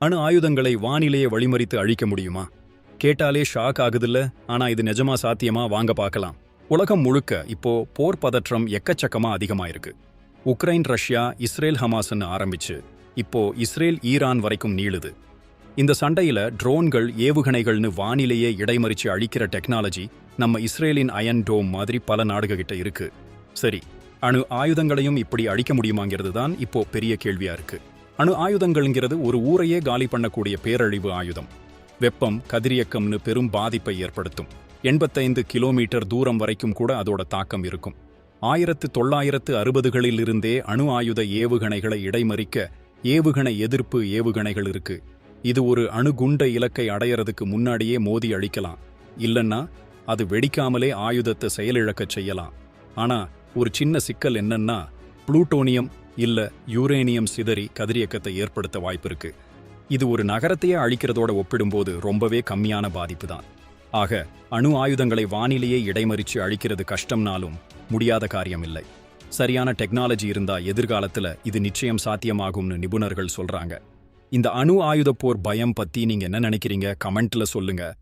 அணு ஆயுதங்களை வானிலையை வழிமறித்து அழிக்க முடியுமா? கேட்டாலே ஷாக் ஆகுதுல்ல ஆனா இது நிஜமா சாத்தியமா? வாங்க பார்க்கலாம். உலகம் முழுக்க இப்போ போர் பதற்றம் எக்கச்சக்கமா அதிகமாயிருக்கு. உக்ரைன் ரஷ்யா இஸ்ரேல் ஹமாஸ்ன்னு ஆரம்பிச்சு இப்போ இஸ்ரேல் ஈரான் வரைக்கும் நீளுது. இந்த சண்டையில ட்ரோன்கள் ஏவுகணைகள்னு வானிலையே இடைமறிச்சு அழிக்கிற டெக்னாலஜி நம்ம இஸ்ரேலின் அயன் டோம் மாதிரி பல நாடுகிட்ட இருக்கு. சரி அணு ஆயுதங்களையும் இப்படி அழிக்க முடியுமாங்கிறது தான் இப்போ பெரிய கேள்வியா இருக்கு. அணு ஆயுதங்கள்ங்கிறது ஒரு ஊரையே காலி பண்ணக்கூடிய பேரழிவு ஆயுதம். வெப்பம் கதிரியக்கம்னு பெரும் பாதிப்பை ஏற்படுத்தும். எண்பத்தைந்து கிலோமீட்டர் தூரம் வரைக்கும் கூட அதோட தாக்கம் இருக்கும். ஆயிரத்து தொள்ளாயிரத்து அறுபதுகளில் இருந்தே அணு ஆயுத ஏவுகணைகளை இடைமறிக்க ஏவுகணை எதிர்ப்பு ஏவுகணைகள் இருக்கு. இது ஒரு அணுகுண்ட இலக்கை அடையறதுக்கு முன்னாடியே மோதி அழிக்கலாம். இல்லன்னா அது வெடிக்காமலே ஆயுதத்தை செயலிழக்கச் செய்யலாம். ஆனா ஒரு சின்ன சிக்கல் என்னன்னா புளூட்டோனியம் இல்ல யூரேனியம் சிதறி கதிரியக்கத்தை ஏற்படுத்த வாய்ப்பிருக்கு. இது ஒரு நகரத்தையே அழிக்கிறதோட ஒப்பிடும்போது ரொம்பவே கம்மியான பாதிப்பு தான் ஆக அணு ஆயுதங்களை வானிலையே இடைமறிச்சு அழிக்கிறது கஷ்டம்னாலும் முடியாத காரியம் இல்லை சரியான டெக்னாலஜி இருந்தா எதிர்காலத்துல இது நிச்சயம் சாத்தியமாகும்னு நிபுணர்கள் சொல்றாங்க. இந்த அணு ஆயுத போர் பயம் பத்தி நீங்க என்ன நினைக்கிறீங்க? கமெண்ட்ல சொல்லுங்க.